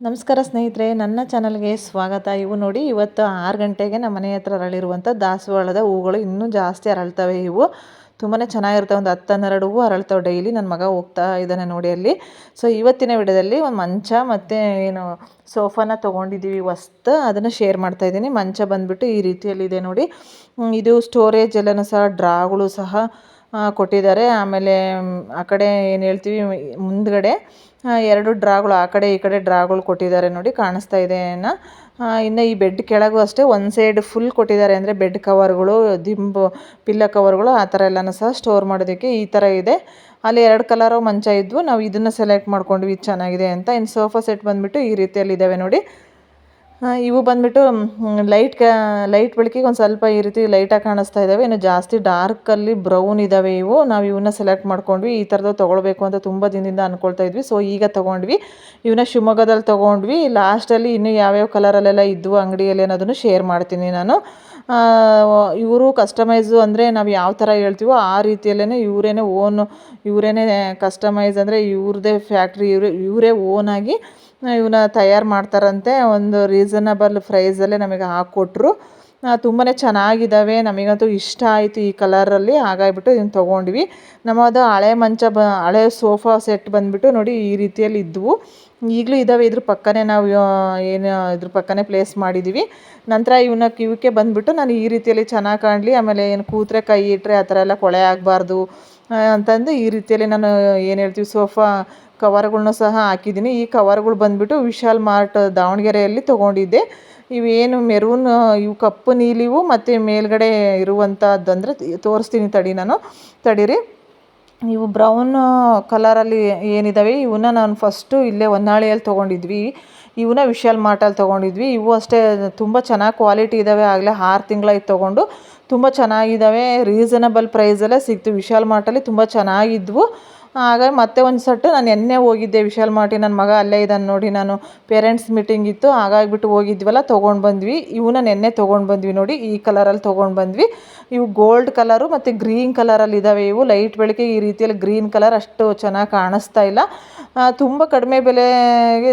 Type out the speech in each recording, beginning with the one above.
ನಮಸ್ಕಾರ ಸ್ನೇಹಿತರೆ, ನನ್ನ ಚಾನಲ್ಗೆ ಸ್ವಾಗತ. ಇವು ನೋಡಿ, ಇವತ್ತು ಆರು ಗಂಟೆಗೆ ನಮ್ಮ ಮನೆ ಹತ್ರ ಅರಳಿರುವಂಥ ದಾಸವಾಳದ ಹೂಗಳು ಇನ್ನೂ ಜಾಸ್ತಿ ಅರಳ್ತವೆ. ಇವು ತುಂಬಾ ಚೆನ್ನಾಗಿರ್ತವೆ ಒಂದು ಹತ್ತು ಹನ್ನೆರಡು ಹೂವು ಅರಳ್ತವೆ ಡೈಲಿ. ನನ್ನ ಮಗ ಹೋಗ್ತಾ ಇದ್ದಾನೆ ನೋಡಿ ಅಲ್ಲಿ. ಸೊ ಇವತ್ತಿನ ವಿಡಿಯೋದಲ್ಲಿ ಒಂದು ಮಂಚ ಮತ್ತು ಏನು ಸೋಫಾನ ತೊಗೊಂಡಿದ್ದೀವಿ. ವಸ್ತು ಅದನ್ನು ಶೇರ್ ಮಾಡ್ತಾ ಇದ್ದೀನಿ. ಮಂಚ ಬಂದುಬಿಟ್ಟು ಈ ರೀತಿಯಲ್ಲಿದೆ ನೋಡಿ. ಇದು ಸ್ಟೋರೇಜ್ ಎಲ್ಲನೂ ಸಹ ಡ್ರಾಗಳು ಸಹ ಕೊಟ್ಟಿದ್ದಾರೆ. ಆಮೇಲೆ ಆ ಕಡೆ ಏನು ಹೇಳ್ತೀವಿ, ಮುಂದ್ಗಡೆ ಎರಡು ಡ್ರಾಗಳು, ಆ ಕಡೆ ಈ ಕಡೆ ಡ್ರಾಗಳು ಕೊಟ್ಟಿದ್ದಾರೆ ನೋಡಿ, ಕಾಣಿಸ್ತಾ ಇದೆ ಏನೋ ಇನ್ನು ಈ ಬೆಡ್ ಕೆಳಗೂ ಅಷ್ಟೇ ಒಂದು ಸೈಡ್ ಫುಲ್ ಕೊಟ್ಟಿದ್ದಾರೆ ಅಂದರೆ ಬೆಡ್ ಕವರ್ಗಳು, ದಿಂಬು ಪಿಲ್ಲ ಕವರ್ಗಳು, ಆ ಥರ ಎಲ್ಲನೂ ಸಹ ಸ್ಟೋರ್ ಮಾಡೋದಕ್ಕೆ ಈ ಥರ ಇದೆ. ಅಲ್ಲಿ ಎರಡು ಕಲರು ಮಂಚ ಇದ್ವು. ನಾವು ಇದನ್ನು ಸೆಲೆಕ್ಟ್ ಮಾಡ್ಕೊಂಡ್ವಿ ಇದು ಚೆನ್ನಾಗಿದೆ ಅಂತ. ಇನ್ನು ಸೋಫಾ ಸೆಟ್ ಬಂದುಬಿಟ್ಟು ಈ ರೀತಿಯಲ್ಲಿ ಇದ್ದಾವೆ ನೋಡಿ. ಇವು ಬಂದುಬಿಟ್ಟು ಲೈಟ್ ಲೈಟ್ ಬೆಳಕಿಗೆ ಒಂದು ಸ್ವಲ್ಪ ಈ ರೀತಿ ಲೈಟಾಗಿ ಕಾಣಿಸ್ತಾ ಇದ್ದಾವೆ ಇನ್ನು ಜಾಸ್ತಿ ಡಾರ್ಕಲ್ಲಿ ಬ್ರೌನ್ ಇದ್ದಾವೆ ಇವು. ನಾವು ಇವನ್ನ ಸೆಲೆಕ್ಟ್ ಮಾಡ್ಕೊಂಡ್ವಿ. ಈ ಥರದ್ದು ತೊಗೊಳ್ಬೇಕು ಅಂತ ತುಂಬ ದಿನದಿಂದ ಅಂದ್ಕೊಳ್ತಾ ಇದ್ವಿ. ಸೊ ಈಗ ತೊಗೊಂಡ್ವಿ. ಇವನ್ನ ಶಿವಮೊಗ್ಗದಲ್ಲಿ ತೊಗೊಂಡ್ವಿ. ಲಾಸ್ಟಲ್ಲಿ ಇನ್ನೂ ಯಾವ್ಯಾವ ಕಲರಲ್ಲೆಲ್ಲ ಇದ್ವು ಅಂಗಡಿಯಲ್ಲಿ ಅನ್ನೋದನ್ನು ಶೇರ್ ಮಾಡ್ತೀನಿ ನಾನು. ಇವರು ಕಸ್ಟಮೈಸು ಅಂದರೆ ನಾವು ಯಾವ ಥರ ಹೇಳ್ತೀವೋ ಆ ರೀತಿಯಲ್ಲೇ ಇವರೇ ಓನು ಇವರೇ ಕಸ್ಟಮೈಸ್ ಅಂದರೆ ಇವ್ರದೇ ಫ್ಯಾಕ್ಟ್ರಿ ಇವರೇ ಇವರೇ ಓನಾಗಿ ಇವನ್ನ ತಯಾರು ಮಾಡ್ತಾರಂತೆ. ಒಂದು ರೀಸನಬಲ್ ಪ್ರೈಸಲ್ಲೇ ನಮಗೆ ಹಾಕ್ಕೊಟ್ರು. ತುಂಬಾ ಚೆನ್ನಾಗಿದ್ದಾವೆ ನಮಗಂತೂ ಇಷ್ಟ ಆಯಿತು ಈ ಕಲರಲ್ಲಿ. ಹಾಗಾಗಿಬಿಟ್ಟು ಇದನ್ನು ತೊಗೊಂಡ್ವಿ. ನಮ್ಮದು ಹಳೆ ಮಂಚ ಬ, ಹಳೆ ಸೋಫಾ ಸೆಟ್ ಬಂದುಬಿಟ್ಟು ನೋಡಿ ಈ ರೀತಿಯಲ್ಲಿ ಇದ್ದವು ಈಗಲೂ ಇದ್ದಾವೆ ಇದ್ರ ಪಕ್ಕನೇ ನಾವು ಏನು, ಇದ್ರ ಪಕ್ಕನೇ ಪ್ಲೇಸ್ ಮಾಡಿದ್ದೀವಿ ನಂತರ ಇವನ್ನ ಇವಕ್ಕೆ ಬಂದುಬಿಟ್ಟು ನಾನು ಈ ರೀತಿಯಲ್ಲಿ ಚೆನ್ನಾಗಿ ಕಾಣಲಿ. ಆಮೇಲೆ ಏನು ಕೂತ್ರೆ ಕೈ ಇಟ್ಟರೆ ಆ ಥರ ಎಲ್ಲ ಕೊಳೆ ಆಗಬಾರ್ದು ಅಂತಂದು ಈ ರೀತಿಯಲ್ಲಿ ನಾನು ಏನು ಹೇಳ್ತೀವಿ, ಸೋಫಾ ಕವರ್ಗಳ್ನೂ ಸಹ ಹಾಕಿದ್ದೀನಿ. ಈ ಕವರ್ಗಳು ಬಂದುಬಿಟ್ಟು ವಿಶಾಲ್ ಮಾರ್ಟ್ ದಾವಣಗೆರೆಯಲ್ಲಿ ತೊಗೊಂಡಿದ್ದೆ. ಇವೇನು ಮೆರೂನ್, ಇವು ಕಪ್ಪು ನೀಲಿವು ಮತ್ತು ಮೇಲ್ಗಡೆ ಇರುವಂಥದ್ದು ಅಂದರೆ ತೋರಿಸ್ತೀನಿ ತಡಿ ನಾನು. ತಡೀರಿ. ಇವು ಬ್ರೌನ್ ಕಲರಲ್ಲಿ ಏನಿದ್ದಾವೆ ಇವನ್ನ ನಾನು ಫಸ್ಟು ಇಲ್ಲೇ ಹೊನ್ನಾಳಿಯಲ್ಲಿ ತೊಗೊಂಡಿದ್ವಿ. ಇವನ್ನ ವಿಶಾಲ್ ಮಾರ್ಟಲ್ಲಿ ತೊಗೊಂಡಿದ್ವಿ. ಇವು ಅಷ್ಟೇ ತುಂಬ ಚೆನ್ನಾಗಿ ಕ್ವಾಲಿಟಿ ಇದ್ದಾವೆ ಆಗಲೇ ಆರು ತಿಂಗಳಾಯ್ತು ತೊಗೊಂಡು. ತುಂಬ ಚೆನ್ನಾಗಿದ್ದಾವೆ ರೀಸನಬಲ್ ಪ್ರೈಸಲ್ಲೇ ಸಿಕ್ತು. ವಿಶಾಲ್ ಮಾರ್ಟಲ್ಲಿ ತುಂಬ ಚೆನ್ನಾಗಿದ್ವು. ಹಾಗಾಗಿ ಮತ್ತೆ ಒಂದು ಸಟ್ಟು ನಾನು ಎನ್ನೇ ಹೋಗಿದ್ದೆ, ವಿಶಾಲ್ ಮಾರ್ಟಿ ನನ್ನ ಮಗ ಅಲ್ಲೇ ಇದ್ದಾನೆ ನೋಡಿ ನಾನು ಪೇರೆಂಟ್ಸ್ ಮೀಟಿಂಗ್ ಇತ್ತು ಹಾಗಾಗಿಬಿಟ್ಟು ಹೋಗಿದ್ವಲ್ಲ, ತೊಗೊಂಡು ಬಂದ್ವಿ. ಇವನ್ನ ಎನ್ನೆ ತೊಗೊಂಡು ಬಂದ್ವಿ ನೋಡಿ, ಈ ಕಲರಲ್ಲಿ ತೊಗೊಂಡು ಬಂದ್ವಿ. ಇವು ಗೋಲ್ಡ್ ಕಲರು ಮತ್ತು ಗ್ರೀನ್ ಕಲರಲ್ಲಿ ಇದ್ದಾವೆ ಇವು ಲೈಟ್ ಬೆಳಕೆ ಈ ರೀತಿಯಲ್ಲಿ ಗ್ರೀನ್ ಕಲರ್ ಅಷ್ಟು ಚೆನ್ನಾಗಿ ಕಾಣಿಸ್ತಾ ಇಲ್ಲ. ತುಂಬ ಕಡಿಮೆ ಬೆಲೆಗೆ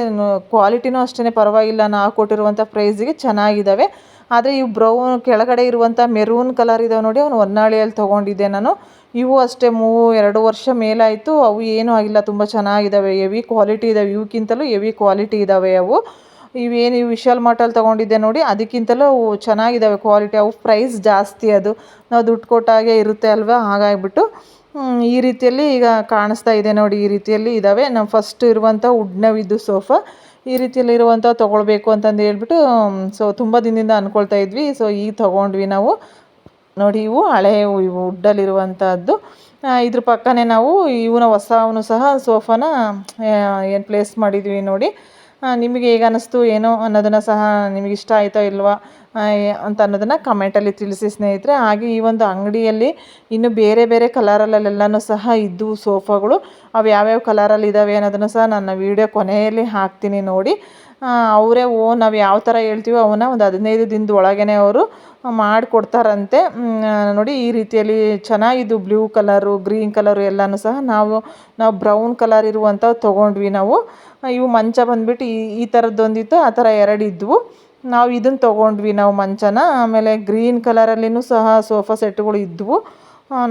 ಕ್ವಾಲಿಟಿನೂ ಅಷ್ಟೇ ಪರವಾಗಿಲ್ಲ. ನಾವು ಕೊಟ್ಟಿರುವಂಥ ಪ್ರೈಸಿಗೆ ಚೆನ್ನಾಗಿದ್ದಾವೆ ಆದರೆ ಇವು ಬ್ರೌನ್ ಕೆಳಗಡೆ ಇರುವಂಥ ಮೆರೂನ್ ಕಲರ್ ಇದಾವೆ ನೋಡಿ, ಅವನು ಹೊನ್ನಾಳಿಯಲ್ಲಿ ತೊಗೊಂಡಿದ್ದೆ ನಾನು. ಇವು ಅಷ್ಟೇ ಮೂ ಎರಡು ವರ್ಷ ಮೇಲಾಯಿತು. ಅವು ಏನೂ ಆಗಿಲ್ಲ, ತುಂಬ ಚೆನ್ನಾಗಿದ್ದಾವೆ ಎವಿ ಕ್ವಾಲಿಟಿ ಇದ್ದಾವೆ ಇವಕ್ಕಿಂತಲೂ ಎವಿ ಕ್ವಾಲಿಟಿ ಇದ್ದಾವೆ ಅವು. ಇವೇನು ಇವು ವಿಶಾಲ್ ಮಾರ್ಟಲ್ಲಿ ತೊಗೊಂಡಿದ್ದೆ ನೋಡಿ, ಅದಕ್ಕಿಂತಲೂ ಚೆನ್ನಾಗಿದ್ದಾವೆ ಕ್ವಾಲಿಟಿ ಅವು ಪ್ರೈಸ್ ಜಾಸ್ತಿ ಅದು. ನಾವು ದುಡ್ಡು ಕೊಟ್ಟಾಗೆ ಇರುತ್ತೆ ಅಲ್ವಾ? ಹಾಗಾಗಿಬಿಟ್ಟು ಈ ರೀತಿಯಲ್ಲಿ ಈಗ ಕಾಣಿಸ್ತಾ ಇದೆ ನೋಡಿ, ಈ ರೀತಿಯಲ್ಲಿ ಇದ್ದಾವೆ ನಮ್ಮ ಫಸ್ಟ್ ಇರುವಂಥ ವುಡ್ನವಿದ್ದು ಸೋಫಾ ಈ ರೀತಿಯಲ್ಲಿ ಇರುವಂಥ ತೊಗೊಳ್ಬೇಕು ಅಂತಂದು ಹೇಳ್ಬಿಟ್ಟು ಸೊ ತುಂಬ ದಿನದಿಂದ ಅಂದ್ಕೊಳ್ತಾ ಇದ್ವಿ. ಸೊ ಈಗ ತೊಗೊಂಡ್ವಿ ನಾವು. ನೋಡಿ, ಇವು ಹಳೆ ಇವು ವುಡ್ಡಲ್ಲಿರುವಂಥದ್ದು ಇದ್ರ ಪಕ್ಕನೇ ನಾವು ಇವನ ಹೊಸವನು ಸಹ ಸೋಫಾನ ಏನು ಪ್ಲೇಸ್ ಮಾಡಿದ್ವಿ ನೋಡಿ. ನಿಮಗೆ ಹೇಗೆ ಅನ್ನಿಸ್ತು, ಏನೋ ಅನ್ನೋದನ್ನು ಸಹ ನಿಮಗೆ ಇಷ್ಟ ಆಯಿತೋ ಇಲ್ವಾ ಅಂತ ಅನ್ನೋದನ್ನು ಕಮೆಂಟಲ್ಲಿ ತಿಳಿಸಿ ಸ್ನೇಹಿತರೆ. ಹಾಗೆ ಈ ಒಂದು ಅಂಗಡಿಯಲ್ಲಿ ಇನ್ನು ಬೇರೆ ಬೇರೆ ಕಲರಲ್ಲೆಲ್ಲನೂ ಸಹ ಇದ್ದು ಸೋಫಾಗಳು. ಅವು ಯಾವ್ಯಾವ ಕಲರಲ್ಲಿ ಇದ್ದಾವೆ ಅನ್ನೋದನ್ನು ಸಹ ನನ್ನ ವೀಡಿಯೋ ಕೊನೆಯಲ್ಲಿ ಹಾಕ್ತೀನಿ ನೋಡಿ. ಅವರೇ, ಓ, ನಾವು ಯಾವ ಥರ ಹೇಳ್ತೀವೋ ಅವನ್ನ ಒಂದು ಹದಿನೈದು ದಿನದ ಒಳಗೇನೆ ಅವರು ಮಾಡಿಕೊಡ್ತಾರಂತೆ. ನೋಡಿ ಈ ರೀತಿಯಲ್ಲಿ ಚೆನ್ನಾಗಿದ್ದು ಬ್ಲೂ ಕಲರು, ಗ್ರೀನ್ ಕಲರು ಎಲ್ಲನೂ ಸಹ ನಾವು ನಾವು ಬ್ರೌನ್ ಕಲರ್ ಇರುವಂಥವು ತೊಗೊಂಡ್ವಿ ನಾವು. ಇವು ಮಂಚ ಬಂದುಬಿಟ್ಟು ಈ ಈ ಥರದ್ದೊಂದಿತ್ತು ಆ ಥರ ಎರಡು ಇದ್ವು. ನಾವು ಇದನ್ನು ತೊಗೊಂಡ್ವಿ ನಾವು ಮಂಚನ, ಆಮೇಲೆ ಗ್ರೀನ್ ಕಲರಲ್ಲಿಯೂ ಸಹ ಸೋಫಾ ಸೆಟ್ಗಳು ಇದ್ವು.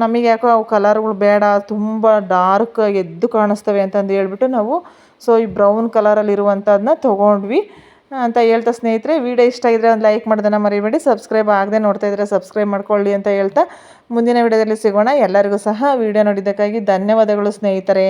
ನಮಗೆ ಯಾಕೋ ಅವು ಕಲರ್ಗಳು ಬೇಡ, ತುಂಬ ಡಾರ್ಕ್ ಎದ್ದು ಕಾಣಿಸ್ತವೆ ಅಂತಂದು ಹೇಳ್ಬಿಟ್ಟು ನಾವು ಸೊ ಈ ಬ್ರೌನ್ ಕಲರಲ್ಲಿರುವಂಥದ್ದನ್ನ ತೊಗೊಂಡ್ವಿ. ಅಂತ ಹೇಳ್ತಾ ಸ್ನೇಹಿತರೆ, ವಿಡಿಯೋ ಇಷ್ಟ ಆಗಿದ್ರೆ ಒಂದು ಲೈಕ್ ಮಾಡೋದನ್ನು ಮರಿಬೇಡಿ. ಸಬ್ಸ್ಕ್ರೈಬ್ ಆಗದೆ ನೋಡ್ತಾ ಇದ್ದರೆ ಸಬ್ಸ್ಕ್ರೈಬ್ ಮಾಡ್ಕೊಳ್ಳಿ ಅಂತ ಹೇಳ್ತಾ ಮುಂದಿನ ವಿಡಿಯೋದಲ್ಲಿ ಸಿಗೋಣ. ಎಲ್ಲರಿಗೂ ಸಹ ವಿಡಿಯೋ ನೋಡಿದ್ದಕ್ಕಾಗಿ ಧನ್ಯವಾದಗಳು ಸ್ನೇಹಿತರೆ.